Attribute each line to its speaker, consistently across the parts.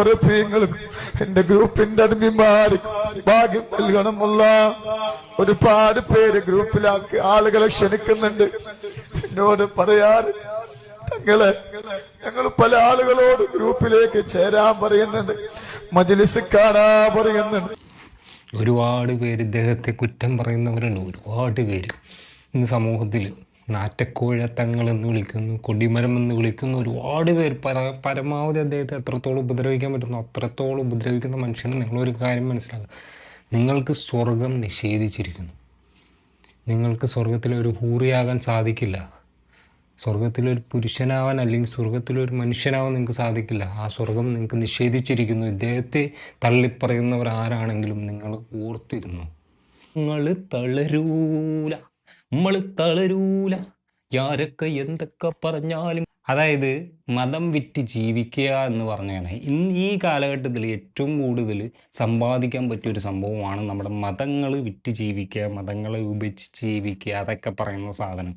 Speaker 1: മുത്തറഫീങ്ങളും എന്റെ ഗ്രൂപ്പിന്റെ അടിമിമാർ ഭാഗ്യം നൽകണമുള്ള ഒരുപാട് പേര് ഗ്രൂപ്പിലാക്കി ആളുകളെ ക്ഷണിക്കുന്നുണ്ട്. എന്നോട് പറയാറ് തങ്ങളെ ഞങ്ങൾ പല ആളുകളോട് ഗ്രൂപ്പിലേക്ക് ചേരാൻ പറയുന്നുണ്ട്. മജ്ലിസ് കാണാ പറയുന്നുണ്ട്.
Speaker 2: ഒരുപാട് പേര് ഇദ്ദേഹത്തെ കുറ്റം പറയുന്നവരുണ്ട്. ഒരുപാട് പേര് ഇന്ന് സമൂഹത്തിൽ നാറ്റക്കോഴത്തങ്ങൾ എന്ന് വിളിക്കുന്നു കൊടിമരം എന്ന് വിളിക്കുന്നു. ഒരുപാട് പേര് പര പരമാവധി അദ്ദേഹത്തെ എത്രത്തോളം ഉപദ്രവിക്കാൻ പറ്റുന്നു അത്രത്തോളം ഉപദ്രവിക്കുന്ന മനുഷ്യന് നിങ്ങളൊരു കാര്യം മനസ്സിലാക്കുക. നിങ്ങൾക്ക് സ്വർഗം നിഷേധിച്ചിരിക്കുന്നു. നിങ്ങൾക്ക് സ്വർഗത്തിലെ ഒരു ഹൂറിയാകാൻ സാധിക്കില്ല. സ്വർഗത്തിലൊരു പുരുഷനാവാൻ അല്ലെങ്കിൽ സ്വർഗത്തിലൊരു മനുഷ്യനാവാൻ നിങ്ങൾക്ക് സാധിക്കില്ല. ആ സ്വർഗം നിങ്ങൾക്ക് നിഷേധിച്ചിരിക്കുന്നു. ഇദ്ദേഹത്തെ തള്ളിപ്പറയുന്നവർ ആരാണെങ്കിലും നിങ്ങൾ ഓർത്തിരുന്നു. നിങ്ങൾ തളരൂല. നമ്മൾ തളരൂല. യാരൊക്കെ എന്തൊക്കെ പറഞ്ഞാലും. അതായത് മതം വിറ്റ് ജീവിക്കുക എന്ന് പറഞ്ഞാണ് ഇന്ന് ഈ കാലഘട്ടത്തിൽ ഏറ്റവും കൂടുതൽ സമ്പാദിക്കാൻ പറ്റിയ ഒരു സംഭവമാണ് നമ്മുടെ മതങ്ങൾ വിറ്റ് ജീവിക്കുക മതങ്ങളെ ഉപേക്ഷിച്ച് ജീവിക്കുക അതൊക്കെ പറയുന്ന സാധനം.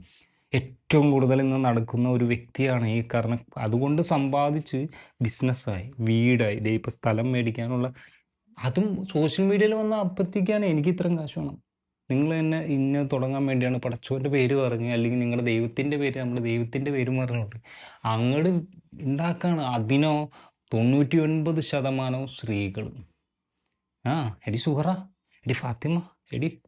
Speaker 2: ഏറ്റവും കൂടുതൽ ഇന്ന് നടക്കുന്ന ഒരു വ്യക്തിയാണ് ഈ കാരണം. അതുകൊണ്ട് സമ്പാദിച്ച് ബിസിനസ്സായി വീടായി. ഇതേ ഇപ്പോൾ സ്ഥലം മേടിക്കാനുള്ള അതും സോഷ്യൽ മീഡിയയിൽ വന്ന അപ്പത്തേക്കാണ് എനിക്ക് ഇത്രയും കാശ് വേണം. നിങ്ങൾ തന്നെ ഇന്ന തുടങ്ങാൻ വേണ്ടിയാണ് പടച്ചോന്റെ പേര് പറഞ്ഞ് അല്ലെങ്കിൽ നിങ്ങളുടെ ദൈവത്തിന്റെ പേര് നമ്മുടെ ദൈവത്തിന്റെ പേര് പറഞ്ഞുകൊണ്ട് അങ്ങോട്ട് ഉണ്ടാക്കാണ് അതിനോ തൊണ്ണൂറ്റി ഒൻപത് ശതമാനവും സ്ത്രീകൾ. ആ എടി സുഹറ എടി ഫാത്തിമ എടി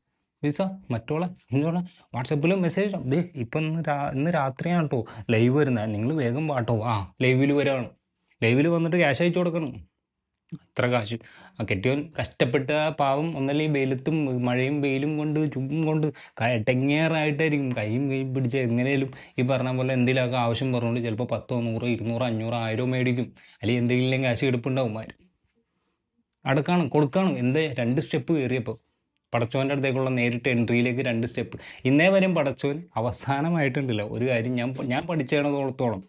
Speaker 2: വിസ മറ്റോളെ ഇന്നോളെ വാട്സപ്പിൽ മെസ്സേജ് ദേ ഇപ്പം ഇന്ന് രാ ഇന്ന് രാത്രിയാണ് കേട്ടോ ലൈവ് വരുന്നത്. നിങ്ങൾ വേഗം വാട്ടോ ആ ലൈവിൽ വരാണ്. ലൈവിൽ വന്നിട്ട് ക്യാഷ് അയച്ചു കൊടുക്കണം. ഇത്ര കാശ്. ആ കെട്ടിയവൻ കഷ്ടപ്പെട്ട പാവം ഒന്നല്ലേ വെയിലത്തും മഴയും വെയിലും കൊണ്ട് ചുമ്പും കൊണ്ട് ടെങ്ങേറായിട്ടായിരിക്കും. കൈയും കൈയും പിടിച്ച് എങ്ങനെയും ഈ പറഞ്ഞ പോലെ എന്തെങ്കിലുമൊക്കെ ആവശ്യം പറഞ്ഞുകൊണ്ട് ചിലപ്പോൾ പത്തോ നൂറോ ഇരുന്നൂറോ അഞ്ഞൂറോ ആയിരോ മേടിക്കും. അല്ലെങ്കിൽ എന്തെങ്കിലും കാശ് എടുപ്പുണ്ടാവും ആര്. അടക്കാണ് കൊടുക്കാണ്. എന്തേ രണ്ട് സ്റ്റെപ്പ് കയറിയപ്പോൾ പടച്ചോന്റെ അടുത്തേക്കുള്ള നേരിട്ട് എൻട്രിയിലേക്ക് രണ്ട് സ്റ്റെപ്പ്. ഇന്നേ വരെയും പടച്ചോൻ അവസാനമായിട്ടുണ്ടല്ലോ. ഒരു കാര്യം ഞാൻ ഞാൻ പഠിച്ചേണതോളത്തോളം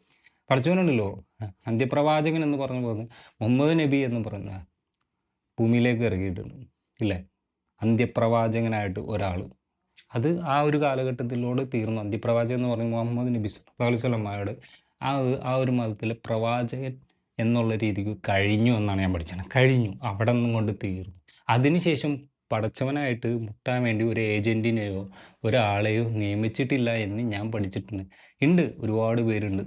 Speaker 2: പടച്ചോനുണ്ടല്ലോ അന്ത്യപ്രവാചകൻ എന്ന് പറഞ്ഞു പോകുന്നത് മുഹമ്മദ് നബി എന്ന് പറയുന്ന ഭൂമിയിലേക്ക് ഇറങ്ങിയിട്ടുണ്ട് ഇല്ലേ? അന്ത്യപ്രവാചകനായിട്ട് ഒരാൾ അത് ആ ഒരു കാലഘട്ടത്തിലൂടെ തീർന്നു. അന്ത്യപ്രവാചകൻ എന്ന് പറഞ്ഞ മുഹമ്മദ് നബി വസല്ലമയുടെ ആ ആ ഒരു മതത്തിലെ പ്രവാചകൻ എന്നുള്ള രീതിക്ക് കഴിഞ്ഞു എന്നാണ് ഞാൻ പഠിച്ചത്. കഴിഞ്ഞു അവിടെ നിന്നും കൊണ്ട് തീർന്നു. അതിനുശേഷം പടച്ചവനായിട്ട് മുട്ടാൻ വേണ്ടി ഒരു ഏജന്റിനെയോ ഒരാളെയോ നിയമിച്ചിട്ടില്ല എന്ന് ഞാൻ പഠിച്ചിട്ടുണ്ട്. ഉണ്ട് ഒരുപാട് പേരുണ്ട്.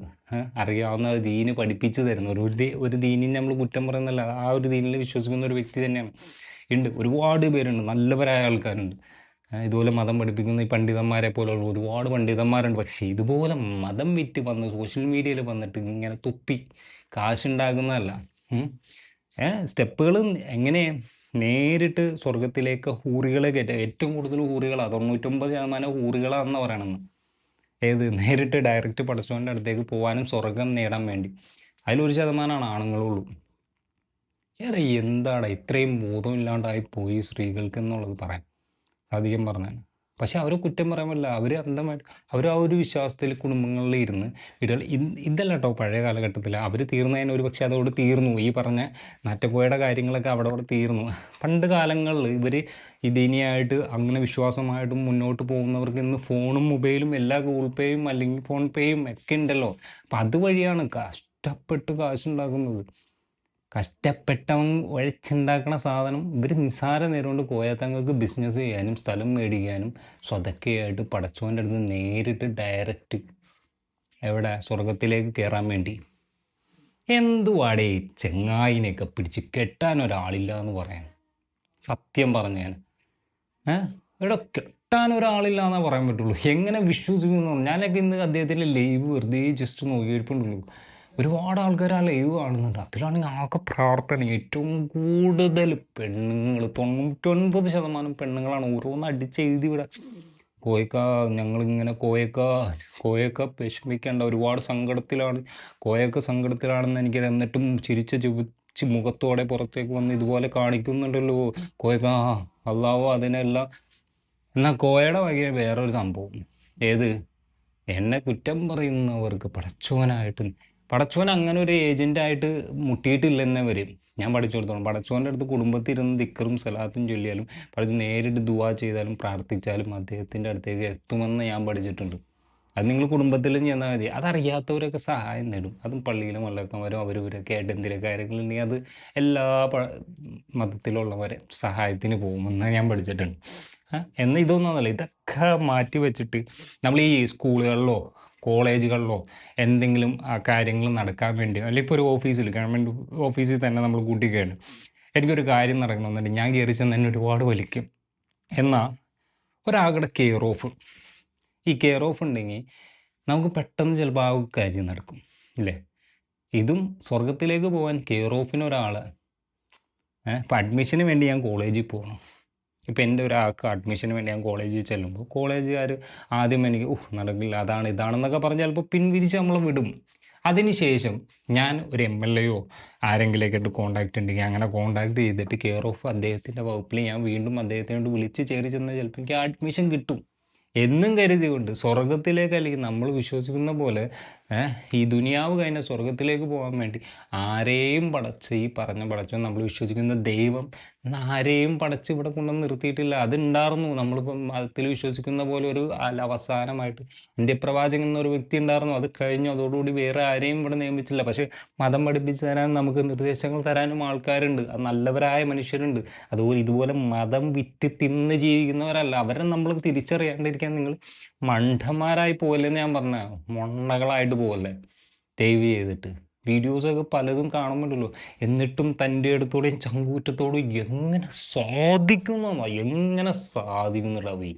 Speaker 2: അറിയാവുന്ന ദീന് പഠിപ്പിച്ചു തരുന്ന ഒരു ഒരു ദീനിനെ നമ്മൾ കുറ്റം പറയുന്നല്ല ആ ഒരു ദീനിൽ വിശ്വസിക്കുന്ന ഒരു വ്യക്തി തന്നെയാണ്. ഉണ്ട് ഒരുപാട് പേരുണ്ട് നല്ലവരായ ആൾക്കാരുണ്ട്. ഇതുപോലെ മതം പഠിപ്പിക്കുന്ന ഈ പണ്ഡിതന്മാരെ പോലുള്ള ഒരുപാട് പണ്ഡിതന്മാരുണ്ട്. പക്ഷേ ഇതുപോലെ മതം വിറ്റ് വന്ന് സോഷ്യൽ മീഡിയയിൽ വന്നിട്ട് ഇങ്ങനെ തുപ്പി കാശുണ്ടാക്കുന്നതല്ല. സ്റ്റെപ്പുകൾ എങ്ങനെ നേരിട്ട് സ്വർഗത്തിലേക്ക് ഹൂറികളെ കയറ്റുക ഏറ്റവും കൂടുതൽ ഹൂറികളാണ് തൊണ്ണൂറ്റൊമ്പത് ശതമാനം ഹൂറികളാണെന്ന് പറയണമെന്ന് ഏത്? നേരിട്ട് ഡയറക്റ്റ് പടച്ചവന്റെ അടുത്തേക്ക് പോകാനും സ്വർഗം നേടാൻ വേണ്ടി. അതിലൊരു ശതമാനമാണ് ആണുങ്ങളുള്ളൂ. ഏറെ എന്താണ് ഇത്രയും ബോധമില്ലാണ്ടായി പോയി സ്ത്രീകൾക്ക് എന്നുള്ളത് പറയാൻ? അധികം പറഞ്ഞാൽ പക്ഷെ അവരെ കുറ്റം പറയാൻ പറ്റില്ല അവർ അന്ധമായിട്ട് അവർ ആ ഒരു വിശ്വാസത്തിൽ കുടുംബങ്ങളിൽ ഇരുന്ന് വീടുകൾ ഇതല്ല കേട്ടോ പഴയ കാലഘട്ടത്തിൽ അവർ തീർന്നതിന് ഒരു പക്ഷേ അതോട് തീർന്നു. ഈ പറഞ്ഞ നാറ്റക്കോയുടെ കാര്യങ്ങളൊക്കെ അവിടെ അവിടെ തീർന്നു. പണ്ട് കാലങ്ങളിൽ ഇവർ ഇതിനിയായിട്ട് അങ്ങനെ വിശ്വാസമായിട്ടും മുന്നോട്ട് പോകുന്നവർക്ക് ഇന്ന് ഫോണും മൊബൈലും എല്ലാ ഗൂഗിൾ പേയും അല്ലെങ്കിൽ ഫോൺ പേയും ഒക്കെ ഉണ്ടല്ലോ. അപ്പം അതുവഴിയാണ് കഷ്ടപ്പെട്ട് കാശുണ്ടാക്കുന്നത്. കഷ്ടപ്പെട്ടവൻ ഉഴച്ചുണ്ടാക്കണ സാധനം ഇവർ നിസ്സാര നേരം കൊണ്ട് കോയാത്തങ്ങൾക്ക് ബിസിനസ് ചെയ്യാനും സ്ഥലം മേടിക്കാനും സ്വതക്കെയായിട്ട് പടച്ചോന്റെ അടുത്ത് നേരിട്ട് ഡയറക്റ്റ് എവിടെ? സ്വർഗത്തിലേക്ക് കയറാൻ വേണ്ടി. എന്തുവാടേ ചെങ്ങായിനെയൊക്കെ പിടിച്ച് കെട്ടാൻ ഒരാളില്ല എന്ന് പറയാൻ. സത്യം പറഞ്ഞു ഞാൻ ഇവിടെ കെട്ടാൻ ഒരാളില്ല എന്നേ പറയാൻ പറ്റുള്ളൂ. എങ്ങനെ വിശ്വസിക്കുന്നു? ഞാനൊക്കെ ഇന്ന് അദ്ദേഹത്തിന്റെ ലൈവ് വെറുതെ ജസ്റ്റ് നോക്കിയിട്ടുള്ളൂ ഒരുപാട് ആൾക്കാർ ആ ലൈവ് കാണുന്നുണ്ട്. അതിലാണെങ്കിൽ ആകെ പ്രാർത്ഥന. ഏറ്റവും കൂടുതൽ പെണ്ണുങ്ങൾ തൊണ്ണൂറ്റൊൻപത് ശതമാനം പെണ്ണുങ്ങളാണ് ഓരോന്ന് അടിച്ചെഴുതി വിടാൻ കോയക്ക ഞങ്ങളിങ്ങനെ കോയക്ക കോയക്ക വിഷമിക്കേണ്ട ഒരുപാട് സങ്കടത്തിലാണ്. കോയക്ക സങ്കടത്തിലാണെന്ന് എനിക്ക് എന്നിട്ടും ചിരിച്ച ചുവച്ച് മുഖത്തോടെ പുറത്തേക്ക് വന്ന് ഇതുപോലെ കാണിക്കുന്നുണ്ടല്ലോ. കോയക്ക അള്ളാവോ അതിനെല്ലാം എന്നാൽ കോയയുടെ വകയെ വേറൊരു സംഭവം. ഏത്? എന്നെ കുറ്റം പറയുന്നവർക്ക് പടച്ചോനായിട്ട് പടച്ചോൻ അങ്ങനെ ഒരു ഏജന്റായിട്ട് മുട്ടിയിട്ടില്ലെന്നേ വരും. ഞാൻ പഠിച്ചു കൊടുത്തോളാം പടച്ചോന്റെ അടുത്ത് കുടുംബത്തിൽ ഇരുന്ന് ദിക്കറും സലാത്തും ചൊല്ലിയാലും പഠിച്ച് നേരിട്ട് ദുവാ ചെയ്താലും പ്രാർത്ഥിച്ചാലും അദ്ദേഹത്തിന്റെ അടുത്തേക്ക് എത്തുമെന്ന് ഞാൻ പഠിച്ചിട്ടുണ്ട്. അത് നിങ്ങൾ കുടുംബത്തിലും ചെന്നാൽ മതി. അതറിയാത്തവരൊക്കെ സഹായം നേടും. അതും പള്ളിയിലും വല്ലക്കന്മാരും അവരവരൊക്കെ ആയിട്ട് എന്തെങ്കിലും കാര്യങ്ങളുണ്ടെങ്കിൽ അത് എല്ലാ മതത്തിലുള്ളവരെ സഹായത്തിന് പോകുമെന്ന് ഞാൻ പഠിച്ചിട്ടുണ്ട്. ഇതൊന്നല്ല ഇതൊന്നുമല്ല ഇതൊക്കെ മാറ്റി വെച്ചിട്ട് നമ്മൾ ഈ സ്കൂളുകളിലോ കോളേജുകളിലോ എന്തെങ്കിലും കാര്യങ്ങൾ നടക്കാൻ വേണ്ടി അല്ലെങ്കിൽ ഇപ്പോൾ ഒരു ഓഫീസിൽ ഗവൺമെന്റ് ഓഫീസിൽ തന്നെ നമ്മൾ കൂട്ടിക്കഴിഞ്ഞു എനിക്കൊരു കാര്യം നടക്കണമെന്നുണ്ടെങ്കിൽ ഞാൻ കയറി ചെന്ന് എന്നെ ഒരുപാട് വലിക്കും. എന്നാൽ ഒരാളുടെ കെയർ ഓഫ് ഈ കെയർ ഓഫ് ഉണ്ടെങ്കിൽ നമുക്ക് പെട്ടെന്ന് ചിലപ്പോൾ ആ കാര്യം നടക്കും ഇല്ലേ? ഇതും സ്വർഗത്തിലേക്ക് പോകാൻ കെയർ ഓഫിന് ഒരാൾ അഡ്മിഷന് വേണ്ടി ഞാൻ കോളേജിൽ പോകണം ഇപ്പം എന്റെ ഒരാൾക്ക് അഡ്മിഷന് വേണ്ടി ഞാൻ കോളേജിൽ ചെല്ലുമ്പോൾ കോളേജുകാർ ആദ്യം എനിക്ക് ഉഹ് നടക്കില്ല. അതാണ് ഇതാണെന്നൊക്കെ പറഞ്ഞ് ചിലപ്പോൾ പിൻവിരിച്ച് നമ്മൾ വിടും. അതിനുശേഷം ഞാൻ ഒരു എം എൽ എയോ ആരെങ്കിലേക്കായിട്ട് കോൺടാക്റ്റ് ഉണ്ടെങ്കിൽ അങ്ങനെ കോൺടാക്ട് ചെയ്തിട്ട് കെയർ ഓഫ് അദ്ദേഹത്തിന്റെ വകുപ്പിൽ ഞാൻ വീണ്ടും അദ്ദേഹത്തിനോട് വിളിച്ച് ചേരി ചെന്നാൽ ചിലപ്പോൾ എനിക്ക് അഡ്മിഷൻ കിട്ടും. എന്നും കരുതികൊണ്ട് സ്വർഗത്തിലേക്ക് അല്ലെങ്കിൽ നമ്മൾ വിശ്വസിക്കുന്ന പോലെ ഈ ദുനിയാവ് കഴിഞ്ഞ സ്വർഗത്തിലേക്ക് പോകാൻ വേണ്ടി ആരെയും പടച്ച് ഈ പറഞ്ഞ പടച്ചോ നമ്മൾ വിശ്വസിക്കുന്ന ദൈവം ആരെയും പടച്ച് ഇവിടെ കൊണ്ടുവന്ന് നിർത്തിയിട്ടില്ല. അതുണ്ടായിരുന്നു നമ്മളിപ്പം മതത്തിൽ വിശ്വസിക്കുന്ന പോലെ ഒരു അവസാനമായിട്ട് അവസാനമായിട്ട് അന്ത്യപ്രവാചകൻ എന്നൊരു വ്യക്തി ഉണ്ടായിരുന്നു അത് കഴിഞ്ഞു. അതോടുകൂടി വേറെ ആരെയും ഇവിടെ നിയമിച്ചില്ല പക്ഷേ മതം പഠിപ്പിച്ച് തരാൻ നമുക്ക് നിർദ്ദേശങ്ങൾ തരാനും ആൾക്കാരുണ്ട്. അത് നല്ലവരായ മനുഷ്യരുണ്ട്. അതുപോലെ ഇതുപോലെ മതം വിറ്റ് തിന്ന് ജീവിക്കുന്നവരല്ല. അവരെ നമ്മൾ തിരിച്ചറിയാണ്ടിരിക്കാൻ നിങ്ങൾ മണ്ടന്മാരായി പോകല്ലെന്ന് ഞാൻ പറഞ്ഞ മൊണ്ണകളായിട്ട് പോകല്ലേ ദയവ് ചെയ്തിട്ട്. വീഡിയോസൊക്കെ പലതും കാണുമ്പോഴല്ലോ എന്നിട്ടും തന്റെ അടുത്തോടെയും ചങ്കൂറ്റത്തോടും എങ്ങനെ സാധിക്കുന്നോ എങ്ങനെ സാധിക്കുന്നുണ്ടാ പോയി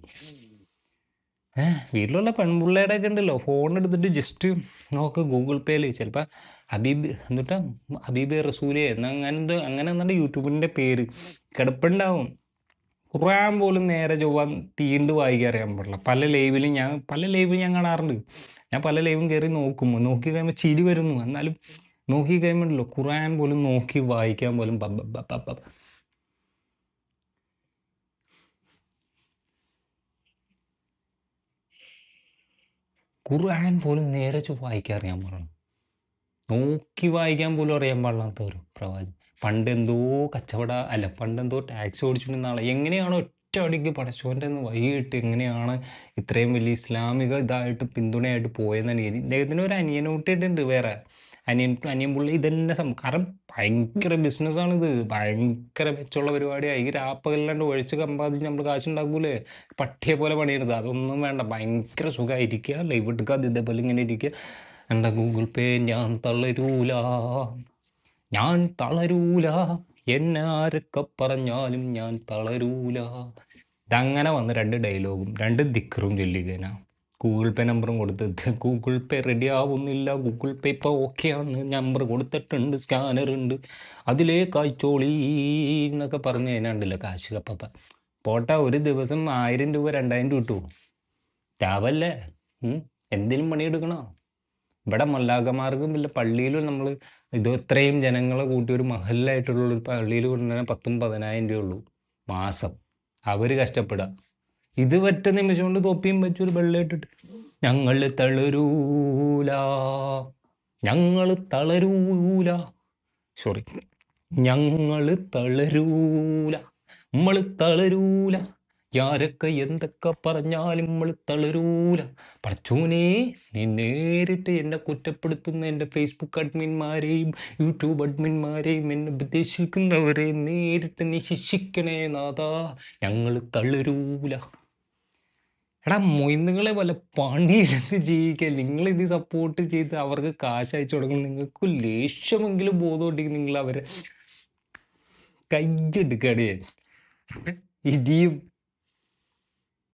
Speaker 2: ഏഹ് വീട്ടിലുള്ള പെൺപിള്ളേരുടെ ഒക്കെ ഉണ്ടല്ലോ. ഫോൺ എടുത്തിട്ട് ജസ്റ്റ് നോക്ക് ഗൂഗിൾ പേയിൽ ചിലപ്പോൾ ഹബീബ് എന്നിട്ട് ഹബീബ് റസൂലെ എന്നങ്ങനെ അങ്ങനെ എന്നിട്ട് യൂട്യൂബിന്റെ പേര്. കിടപ്പുണ്ടാവും. ഖുർആൻ പോലും നേരെ ചൊവ്വ തീണ്ട് വായിക്കാൻ അറിയാൻ പാടില്ല. പല ലൈവിലും ഞാൻ പല ലൈവിലും ഞാൻ കാണാറുണ്ട്. ഞാൻ പല ലൈവും കയറി നോക്കും. നോക്കി കഴിയുമ്പോൾ ചിരി വരുന്നു. എന്നാലും നോക്കി കഴിയുമ്പോഴല്ലോ ഖുർആൻ പോലും നോക്കി വായിക്കാൻ പോലും ഖുർആൻ പോലും നേരെ ചൊവ്വായിക്കാൻ അറിയാൻ പാടില്ല. നോക്കി വായിക്കാൻ പോലും അറിയാൻ പാടില്ലാത്ത ഒരു പ്രവാചകൻ. പണ്ട് എന്തോ കച്ചവട അല്ല പണ്ട് എന്തോ ടാക്സി ഓടിച്ചുകൊണ്ടിരുന്ന ആളെ. എങ്ങനെയാണോ ഒറ്റ അടിക്ക് പടച്ചോന്റെ വൈകിട്ട് എങ്ങനെയാണ് ഇത്രയും വലിയ ഇസ്ലാമിക ഇതായിട്ട് പിന്തുണയായിട്ട് പോയെന്നാണ് എനിക്ക് ഇദ്ദേഹത്തിന് ഒരു അനിയനോട്ടിട്ടുണ്ട് വേറെ. അനിയൻ അനിയൻ പുള്ളി ഇതന്നെ സം കാരണം ഭയങ്കര ബിസിനസ്സാണ് ഇത് ഭയങ്കര മെച്ചമുള്ള പരിപാടിയാണ് ഈ രാപ്പകല്ലാണ്ട് ഒഴിച്ച് സമ്പാദിച്ച് നമ്മൾ കാശുണ്ടാക്കൂലേ? പട്ടിയെ പോലെ പണിയെടുത്ത് അതൊന്നും വേണ്ട. ഭയങ്കര സുഖമായിരിക്കുക ലൈവ് എടുക്കാതെ ഇതേപോലെ ഇങ്ങനെ ഇരിക്കുക. എന്റെ ഗൂഗിൾ പേ ഞാൻ തളരൂല ഞാൻ തളരൂല. എന്നെ ആരൊക്കെ പറഞ്ഞാലും ഞാൻ തളരൂല. ഇതങ്ങനെ വന്ന് രണ്ട് ഡയലോഗും രണ്ട് ദിക്കറും ചൊല്ലിക്കഴിഞ്ഞ ഗൂഗിൾ പേ നമ്പറും കൊടുത്ത് ഗൂഗിൾ പേ റെഡി ആവുന്നില്ല. ഗൂഗിൾ പേ ഇപ്പോൾ ഓക്കെ ആണ് നമ്പർ കൊടുത്തിട്ടുണ്ട് സ്കാനർ ഉണ്ട്. അതിലേക്ക് അയച്ചോളി എന്നൊക്കെ പറഞ്ഞ് കഴിഞ്ഞാണ്ടല്ലോ കാശ് കപ്പ പോട്ടെ ഒരു ദിവസം ആയിരം രൂപ രണ്ടായിരം രൂപ കിട്ടുമോ രാവല്ലേ എന്തിനും പണിയെടുക്കണോ. ഇവിടെ മല്ലാക്കന്മാർക്കും ഇല്ല. പള്ളിയിലും നമ്മൾ ഇത് ഇത്രയും ജനങ്ങളെ കൂട്ടി ഒരു മഹലിലായിട്ടുള്ള ഒരു പള്ളിയിൽ കൊണ്ടുവരാൻ പത്തും പതിനായിരം രൂപ ഉള്ളൂ മാസം. അവർ കഷ്ടപ്പെടുക. ഇത് ഒറ്റ നിമിഷം കൊണ്ട് തൊപ്പിയും വെച്ച് ഒരു വെള്ളയിട്ടിട്ട് ഞങ്ങൾ തളരൂല. ഞങ്ങൾ തളരൂല. സോറി ഞങ്ങൾ തളരൂല. നമ്മൾ തളരൂല. ആരൊക്കെ എന്തൊക്കെ പറഞ്ഞാലും നമ്മൾ തളരൂല. പടച്ചോനെ നീ നേരിട്ട് എന്നെ കുറ്റപ്പെടുത്തുന്ന എന്റെ ഫേസ്ബുക്ക് അഡ്മിന്മാരെയും യൂട്യൂബ് അഡ്മിന്മാരെയും എന്നെ ഉപദേശിക്കുന്നവരെ നേരിട്ട് നീ ശിക്ഷിക്കണേ നാഥാ. ഞങ്ങൾ തളരൂല. എടാ മൊയ്ന്നുകളെ വല്ല പണിയെടുത്ത് ജീവിക്കുക നിങ്ങൾ ഇത് സപ്പോർട്ട് ചെയ്ത് അവർക്ക് കാശ് അയച്ചു കൊടുക്കണം. നിങ്ങൾക്ക് ലേശമെങ്കിലും ബോധം ഉണ്ടെങ്കിൽ നിങ്ങൾ അവരെ കയ്യെടുക്കണേ ഇനിയും